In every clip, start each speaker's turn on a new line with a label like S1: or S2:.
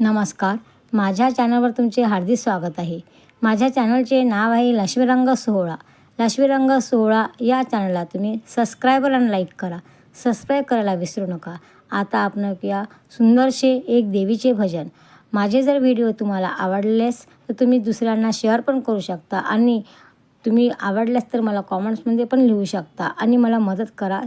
S1: नमस्कार. माझ्या चॅनलवर तुमचे हार्दिक स्वागत आहे. माझ्या चॅनलचे नाव आहे लक्ष्मीरंग सोहळा. लक्ष्मीरंग सोहळा या चॅनलला तुम्ही सबस्क्रायबर आणि लाईक करा. सबस्क्राईब करायला विसरू नका. आता आपण ऐकूया सुंदरसे एक देवीचे भजन. माझे जर व्हिडिओ तुम्हाला आवडलेस तर तुम्ही दुसऱ्यांना शेअर पण करू शकता आणि तुम्ही आवडल्यास तर मला कॉमेंट्समध्ये पण लिहू शकता आणि मला मदत करा.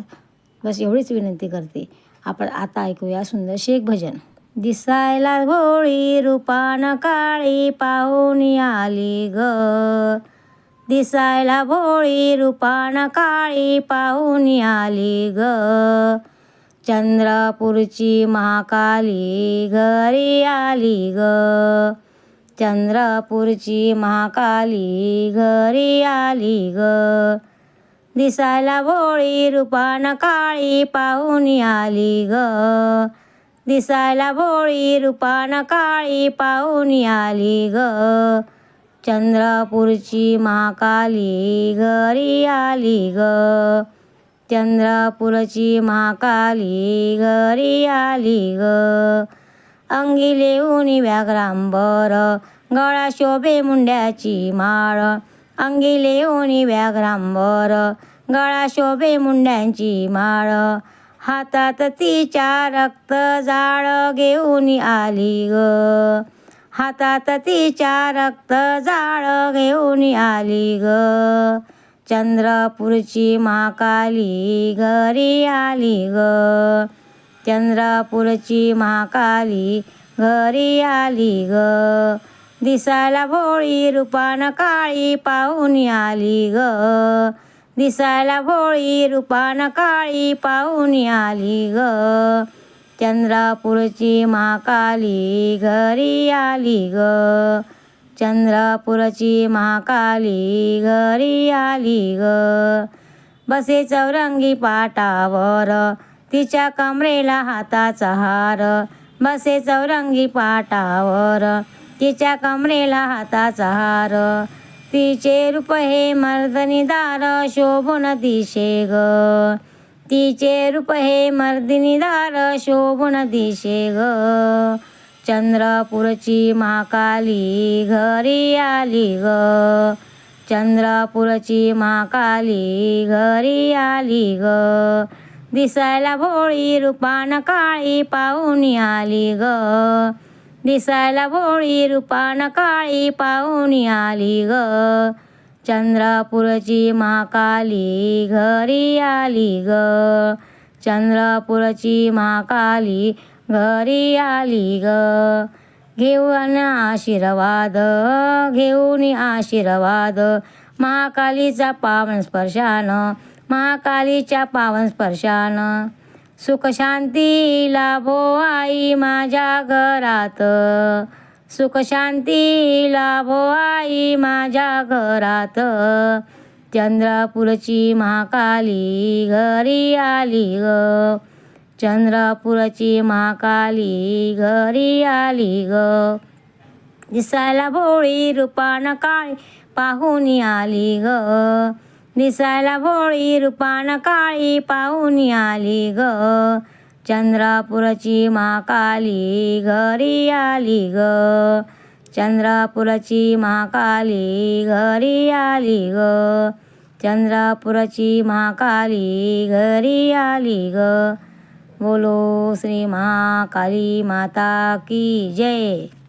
S1: बस एवढीच विनंती करते. आपण आता ऐकूया सुंदरसे एक भजन. दिसायला भोळी रूपान काळी पाहून आली ग. दिसायला भोळी रूपान काळी पाहून आली ग. चंद्रपूरची महाकाली घरी आली ग. चंद्रपूरची महाकाली घरी आली ग. दिसायला भोळी रूपान काळी पाहून आली ग. दिसायला भोळी रूपान काळी पाहून आली ग. चंद्रपूरची महाकाली घरी आली ग. चंद्रपूरची महाकाली घरी आली ग. अंगी लेऊन व्याघ्रांबर गळा शोभे मुंड्याची माळ. अंगी लेऊन व्याघ्रांबर गळा शोभे मुंड्यांची माळ. हातात तिच्या रक्त जाळ घेऊन आली ग. हातात तिच्या रक्त जाळ घेऊन आली ग. चंद्रपूरची महाकाली घरी आली ग. चंद्रपूरची महाकाली घरी आली ग. दिसायला भोळी रूपान काळी पाहून आली ग. दिसायला भोळी रूपान काळी पाहून आली ग. चंद्रापूरची महाकाली घरी आली ग. चंद्रापूरची महाकाली घरी आली ग. बसे चौरंगी पाटावर तिच्या कमरेला हाताचा हार. बसे चौरंगी पाटावर तिच्या कमरेला हाताचा हार. तिचे रूप हे मर्दनीदार शोभन शोभून दिशे ग. तिचे रूप हे मर्दिनीदार शोभन शोभून दिशे ग. चंद्रपूरची महाकाली घरी आली ग. चंद्रपूरची महाकाली घरी आली ग. दिसायला भोळी रूपान काळी पाहून आली ग. दिसायला भोळी रूपान काळी पाहून आली ग. चंद्रपूरची महाकाली घरी आली ग. चंद्रपूरची महाकाली घरी आली ग. घेऊन आशीर्वाद घेऊन आशीर्वाद. महाकालीचा पावन स्पर्शान महाकालीच्या पावन स्पर्शान. सुखशांती लाभो आई माझ्या घरात. सुखशांती लाभो आई माझ्या घरात. चंद्रपूरची महाकाली घरी आली ग. चंद्रपूरची महाकाली घरी आली ग. दिसायला भोळी रूपान काळी पाहून आली ग. दिसायला भोळी रूपान काळी पाहून आली ग. चंद्रपूरची महाकाली घरी आली ग. चंद्रपूरची महाकाली घरी आली ग. चंद्रपूरची महाकाली घरी आली ग. बोलो श्री महाकाली माता की जय.